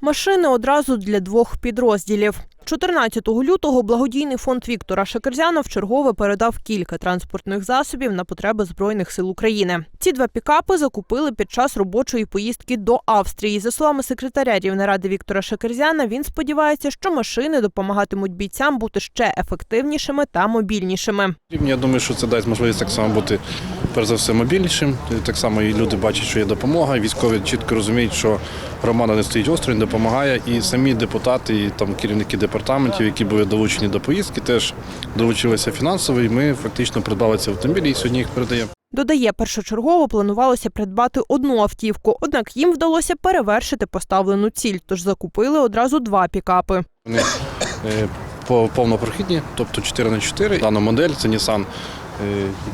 Машини одразу для двох підрозділів. 14 лютого благодійний фонд Віктора Шекерзяна вчергове передав кілька транспортних засобів на потреби збройних сил України. Ці два пікапи закупили під час робочої поїздки до Австрії. За словами секретаря Рівнеради Віктора Шекерзяна, він сподівається, що машини допомагатимуть бійцям бути ще ефективнішими та мобільнішими. Я думаю, що це дасть можливість так само бути перш за все мобільнішим. Так само і люди бачать, що є допомога. і Військові чітко розуміють, що громада не стоїть осторонь, допомагає. І самі депутати, і там керівники департаментів, які були долучені до поїздки, теж долучилися фінансово. І ми фактично придбали ці автомобілі і сьогодні їх передаємо. Додає, першочергово планувалося придбати одну автівку, однак їм вдалося перевершити поставлену ціль, тож закупили одразу два пікапи. Вони е, повнопрохідні, тобто 4 на 4 Дана модель це Nissan,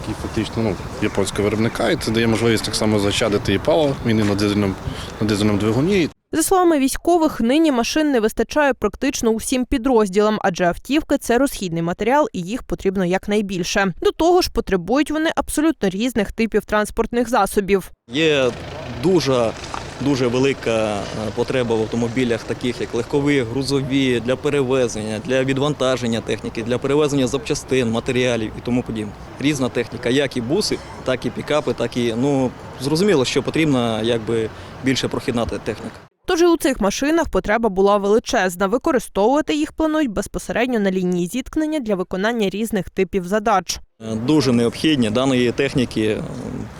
який фактично ну, японського виробника, і це дає можливість так само зачадити і паливо, він і на дизельному, на дизельному двигуні. За словами військових, нині машин не вистачає практично усім підрозділам, адже автівки це розхідний матеріал, і їх потрібно якнайбільше. До того ж, потребують вони абсолютно різних типів транспортних засобів. Є дуже дуже велика е, потреба в автомобілях, таких як легкові, грузові для перевезення, для відвантаження техніки, для перевезення запчастин, матеріалів і тому подібне. Різна техніка, як і буси, так і пікапи, так і ну зрозуміло, що потрібна якби більше прохідна техніка. Тож і у цих машинах потреба була величезна. Використовувати їх планують безпосередньо на лінії зіткнення для виконання різних типів задач. Е, Дуже необхідні даної техніки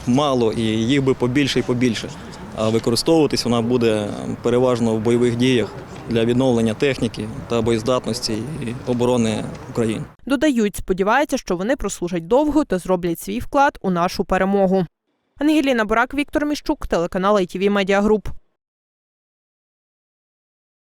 мало і їх би побільше і побільше. А використовуватись вона буде переважно в бойових діях для відновлення техніки та боєздатності і оборони України. Додають, сподіваються, що вони прослужать довго та зроблять свій вклад у нашу перемогу. Ангеліна Бурак, Віктор Міщук, телеканал ITV Group.